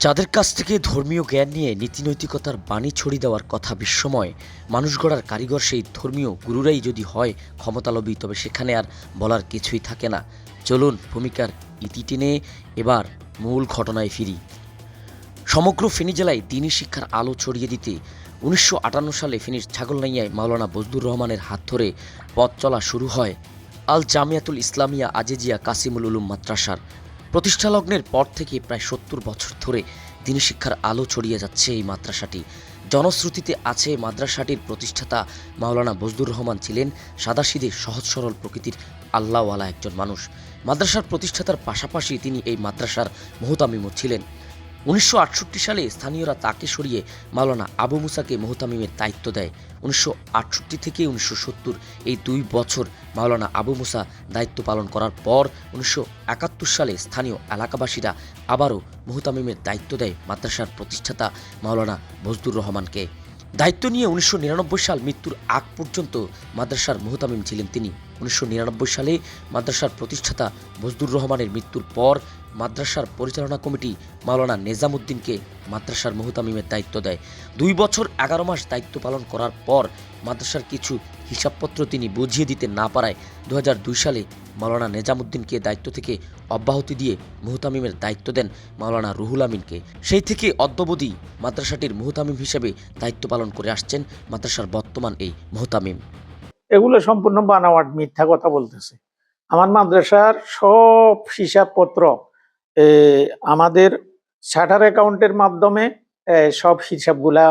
যাদের কাছ থেকে ধর্মীয় জ্ঞান নিয়ে নীতিনৈতিকতার বাণী ছড়িয়ে দেওয়ার কথা বিশ্বময় মানুষ গড়ার কারিগর সেই ধর্মীয় গুরুরাই যদি হয় ক্ষমতালবী তবে সেখানে আর বলার কিছুই থাকে না। চলুন ভূমিকার ইতি টেনে এবার মূল ঘটনায় ফিরি। সমগ্র ফেনী জেলায় দিনী শিক্ষার আলো ছড়িয়ে দিতে উনিশশো আটান্ন সালে ফেনীর ছাগলনাইয়ায় মাওলানা বজদুর রহমানের হাত ধরে পথ চলা শুরু হয় আল জামিয়াতুল ইসলামিয়া আজিজিয়া কাসিমুল উলুম মাদ্রাসার প্রতিষ্ঠা লগ্নের পর থেকে প্রায় সত্তর বছর ধরে দিনী শিক্ষার আলো ছড়িয়ে যাচ্ছে এই মাদ্রাসাটি। জনশ্রুতিতে আছে মাদ্রাসাটির প্রতিষ্ঠাতা মাওলানা বজদুর রহমান ছিলেন সাদাসিদে সহজ সরল প্রকৃতির আল্লাহওয়ালা একজন মানুষ। মাদ্রাসার প্রতিষ্ঠাতার পাশাপাশি তিনি এই মাদ্রাসার মহতামিমো ছিলেন। উনিশশো আটষট্টি সালে স্থানীয়রা তাকে সরিয়ে মাওলানা আবু মুসাকে মোহতামিমের দায়িত্ব দেয়। উনিশশো আটষট্টি থেকে উনিশশো সত্তর এই দুই বছর মাওলানা আবু মুসা দায়িত্ব পালন করার পর উনিশশো একাত্তর সালে স্থানীয় এলাকাবাসীরা আবারও মোহতামিমের দায়িত্ব দেয় মাদ্রাসার প্রতিষ্ঠাতা মাওলানা বজদুর রহমানকে। দায়িত্ব নিয়ে উনিশশো নিরানব্বই সাল মৃত্যুর আগ পর্যন্ত মাদ্রাসার মোহতামিম ছিলেন তিনি। উনিশশো নিরানব্বই সালে মাদ্রাসার প্রতিষ্ঠাতা বজদুর রহমানের মৃত্যুর পর মাদ্রাসার পরিচালনা কমিটি মাওলানা নেজামুদ্দিনকে মাদ্রাসার মোহতামিমের দায়িত্ব দেয়। দুই বছর এগারো মাস দায়িত্ব পালন করার পর মাদ্রাসার কিছু হিসাবপত্র তিনি বুঝিয়ে দিতে না পারায় দু হাজার দুই সালে মাওলানা নেজামুদ্দিনকে দায়িত্ব থেকে অব্যাহতি দিয়ে মুহতামিমের দায়িত্ব দেন মাওলানা রুহুল আমিনকে। সেই থেকে অদ্যবধি মাদ্রাসাটির মুহতামিম হিসেবে দায়িত্ব পালন করে আসছেন মাদ্রাসার বর্তমান এই মুহতামিম। এগুলো সম্পূর্ণ বানাওয়াট মিথ্যা কথা বলতেছে। আমার মাদ্রাসার সব হিসাবপত্র আমাদের শাটার অ্যাকাউন্টের মাধ্যমে সব হিসাবগুলা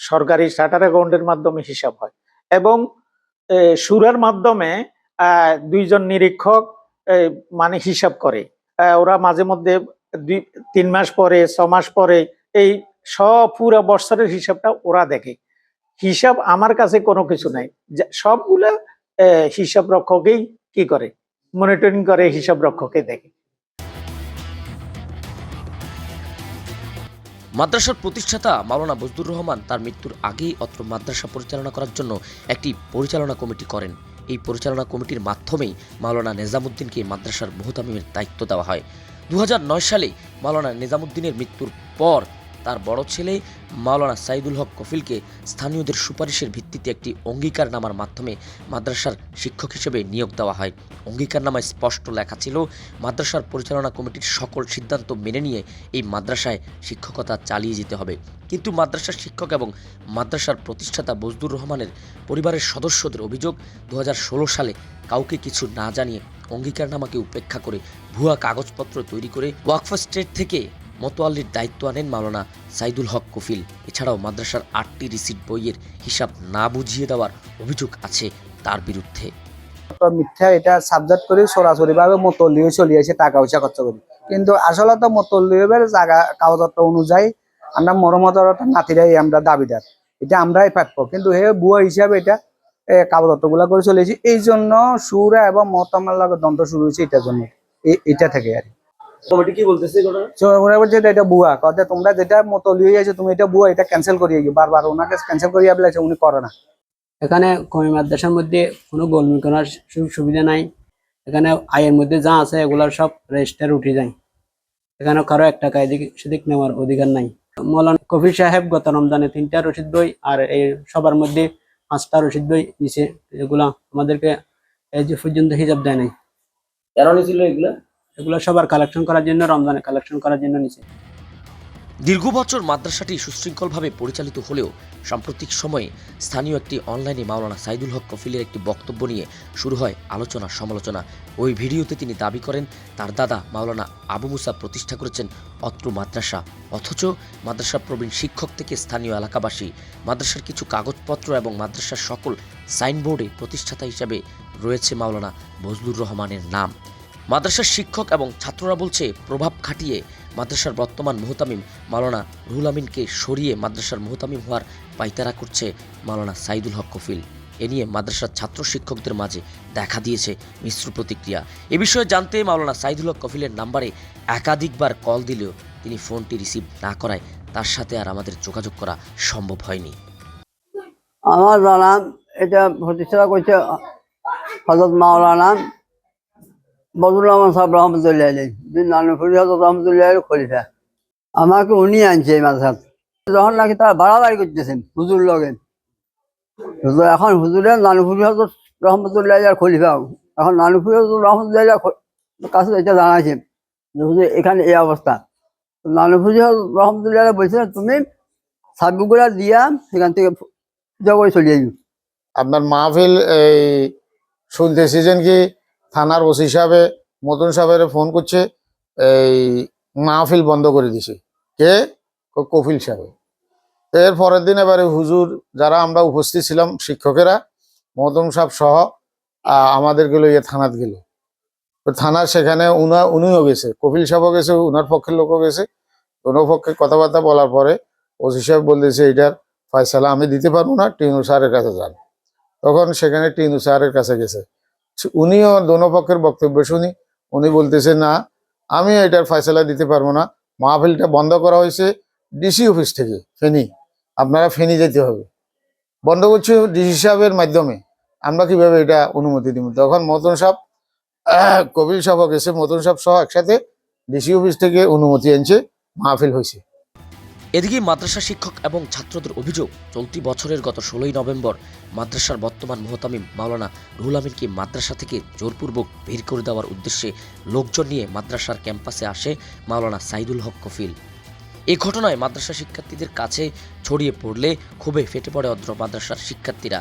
সরকারি শাটার অ্যাকাউন্টের মাধ্যমে হিসাব হয়। এবং সুরার মাধ্যমে দুইজন নিরীক্ষক মানে হিসাব করে। ওরা মাঝে মধ্যে দুই, তিন মাস পরে, ছ মাস পরে, এই সব পুরো বৎসরের হিসাবটা ওরা দেখে। হিসাব আমার কাছে কোনো কিছু নাই। সবগুলা হিসাব রক্ষকেই কি করে? মনিটরিং করে, হিসাব রক্ষকে দেখে। মাদ্রাসার প্রতিষ্ঠাতা মাওলানা বজদুর রহমান তার মৃত্যুর আগেই অত্র মাদ্রাসা পরিচালনা করার জন্য একটি পরিচালনা কমিটি করেন। এই পরিচালনা কমিটির মাধ্যমেই মাওলানা নিজামুদ্দিনকে মাদ্রাসার মোহতামিমের দায়িত্ব দেওয়া হয়। দু হাজার নয় সালে মাওলানা নিজামুদ্দিনের মৃত্যুর পর তার বড় ছেলে মাওলানা সাইদুল হক কফিলকে স্থানীয়দের সুপারিশের ভিত্তিতে একটি অঙ্গীকারনামার মাধ্যমে মাদ্রাসার শিক্ষক হিসেবে নিয়োগ দেওয়া হয়। অঙ্গীকারনামায় স্পষ্ট লেখা ছিল, মাদ্রাসার পরিচালনা কমিটির সকল সিদ্ধান্ত মেনে নিয়ে এই মাদ্রাসায় শিক্ষকতা চালিয়ে যেতে হবে। কিন্তু মাদ্রাসার শিক্ষক এবং মাদ্রাসার প্রতিষ্ঠাতা বজদুর রহমানের পরিবারের সদস্যদের অভিযোগ দু হাজার ষোলো সালে কাউকে কিছু না জানিয়ে অঙ্গীকারনামাকে উপেক্ষা করে ভুয়া কাগজপত্র তৈরি করে ওয়াকফ স্টেট থেকে মতোয়াল্লির দায়িত্ব আনেন মাওলানা সাইদুল হক কফিল। এছাড়াও মাদ্রাসার আটটি রিসিট বইয়ের হিসাব না বুঝিয়ে দেওয়ার অভিযোগ আছে তার বিরুদ্ধে। মিথ্যা এটা সাবজেক্ট করে সরাসরি ভাবে মতলীয় চলিয়েছে টাকা পয়সা খরচ করি। কিন্তু আসলে তো মতলীয়ের জায়গা কাগজপত্র অনুযায়ী আমরা মরমতর নাতিরাই আমরা দাবিদার। এটা আমরাই প্রাপ্য। কিন্তু হে বুয়া হিসাবে এটা কাগজপত্রগুলা করে চলেছি এই জন্য সুরা এবং মহতামার দ্বন্দ্ব শুরু হয়েছে এটার জন্য। এটা থেকে আর কি। কমিটি কি বলতেছে এই ঘটনা? তো ওরা বলছে এটা- এটা বুয়া। কথা তোমরা যেটা মতলীয় আছে তুমি এটা বুয়া এটা ক্যান্সেল করিয়ে গিয়ে বারবার ওনাকে ক্যান্সেল করিয়ে বলেছে উনি করে না। এখানে কমি মাদ্রাসার মধ্যে কোনো গোলমি করার সুবিধা নাই। এখানে আয়ের মধ্যে যা আছে এগুলার সব রেজিস্টার উঠে যায়। এখানে কারও এক টাকা এদিক সেদিক নেওয়ার অধিকার নাই। মৌলানা কফি সাহেব গত রমজানে তিনটা রসিদ বই আর এই সবার মধ্যে পাঁচটা রসিদ বই নিচে এগুলা আমাদেরকে এই যে পর্যন্ত হিসাব দেয় নাই। কেন নিছিল এগুলা? এগুলো সবার কালেকশন করার জন্য রমজানে কালেকশন করার জন্য নিচে দীর্ঘ বছর মাদ্রাসাটি সুশৃঙ্খলভাবে পরিচালিত হলেও সাম্প্রতিক সময়ে স্থানীয় একটি অনলাইনে মাওলানা সাইদুল হক কফিলের একটি বক্তব্য নিয়ে শুরু হয় আলোচনা সমালোচনা। ওই ভিডিওতে তিনি দাবি করেন, তার দাদা মাওলানা আবু মুসা প্রতিষ্ঠা করেছেন অত্র মাদ্রাসা। অথচ মাদ্রাসা প্রবীণ শিক্ষক থেকে স্থানীয় এলাকাবাসী মাদ্রাসার কিছু কাগজপত্র এবং মাদ্রাসার সকল সাইনবোর্ডে প্রতিষ্ঠাতা হিসাবে রয়েছে মাওলানা বজলুর রহমানের নাম। মাদ্রাসার শিক্ষক এবং ছাত্ররা বলছে, প্রভাব খাটিয়ে মাদ্রাসার বর্তমান মুহতামিম মাওলানা রুহুল আমিনকে সরিয়ে মাদ্রাসার মুহতামিম হওয়ার পাইতারা করছে মাওলানা সাইদুল হক কফিল। এ নিয়ে মাদ্রাসার ছাত্র শিক্ষকদের মাঝে দেখা দিয়েছে মিশ্র প্রতিক্রিয়া। এ বিষয়ে জানতে মাওলানা সাইদুল হক কফিলের নাম্বারে একাধিকবার কল দিলেও তিনি ফোনটি রিসিভ না করায় তার সাথে আর আমাদের যোগাযোগ করা সম্ভব হয়নি। আমার জানা এটা প্রতিষ্ঠা করছে হজরত মাওলানা বদুল রহমান সাহেব রহমতুল্লাহ আলী নানুফুরি হজরত রহমতুল্লাহ আলী খলিফা। আমাকে উনি আনছে এই মাদ্রাসা যখন নাকি তারা বাড়াবাড়ি করতেছেন হুজুর লগে। হুজুর, এখন হুজুরের নানুপুরি হজর রহমতুল্লাহ আর খলিফা। এখন নানুপুরি হজর রহমতুল্লাহ কাছে এটা জানাইছে যে, হুজুর, এখানে এই অবস্থা। তো নানুপুরি হজর রহমতুল্লাহ বলছে তুমি সাবগুলা দিয়া সেখান থেকে পূজা করে চলে যাবি আপনার মাহফিল, এই শুনতে শুনতেছিলেন কি? থানার ওসি হিসাবে মতন সাহেবের ফোন করছে, এই মাহফিল বন্ধ করে দিছে। কে? কফিল সাহেব। এর পরের দিন এবারে হুজুর যারা আমরা উপস্থিত ছিলাম, শিক্ষকেরা মতন সাহেব সহ গেল ইয়ে থানাত গেল। থানার সেখানে উনা, উনিও গেছে কপিল সাহেবও গেছে, উনার পক্ষের লোকও গেছে। ওনার পক্ষে কথাবার্তা বলার পরে ওসি সাহেব বলতেছে এটার ফয়সালা আমি দিতে পারব না, টিনু স্যারের কাছে যান। তখন সেখানে টিনু স্যারের কাছে গেছে। উনিও দোনো পক্ষের বক্তব্য শুনি। উনি বলতেছে, না, আমি এটার ফয়সালা দিতে পারব না। মাহফিলটা বন্ধ করা হয়েছে ডিসি অফিস থেকে, ফেনি। আপনারা ফেনি যেতে হবে। বন্ধ করছে ডিসি সাহেবের মাধ্যমে। আমরা কীভাবে এটা অনুমতি দিব? তখন মতন সাহেব কপিল সাহেব গেছে। মতন সাহেব সহ একসাথে ডিসি অফিস থেকে অনুমতি আনছে, মাহফিল হয়েছে। এদিকে মাদ্রাসা শিক্ষক এবং ছাত্রদের অভিযোগ, চলতি বছরের গত ষোলোই নভেম্বর মাদ্রাসার বর্তমান মোহতামিম মাওলানা রুহুল আমিনকে মাদ্রাসা থেকে জোরপূর্বক বের করে দেওয়ার উদ্দেশ্যে লোকজন নিয়ে মাদ্রাসার ক্যাম্পাসে আসে মাওলানা সাইদুল হক কফিল। এই ঘটনায় মাদ্রাসা শিক্ষার্থীদের কাছে ছড়িয়ে পড়লে ক্ষোভে ফেটে পড়ে অদ্র মাদ্রাসার শিক্ষার্থীরা।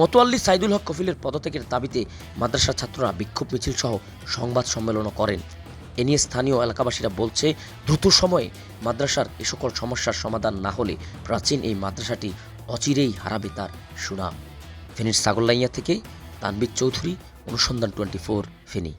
মতোয়াল্লি সাইদুল হক কফিলের পদত্যাগের দাবিতে মাদ্রাসার ছাত্ররা বিক্ষোভ মিছিল সহ সংবাদ সম্মেলনও করেন। এ নিয়ে স্থানীয় এলাকাবাসীরা বলছে, দ্রুত সময়ে মাদ্রাসার এ সকল সমস্যার সমাধান না হলে প্রাচীন এই মাদ্রাসাটি অচিরেই হারাবে তার সুনাম। ফেনীর সাগরলাইয়া থেকে তানবির চৌধুরী, অনুসন্ধান টোয়েন্টি ফোর ফেনী।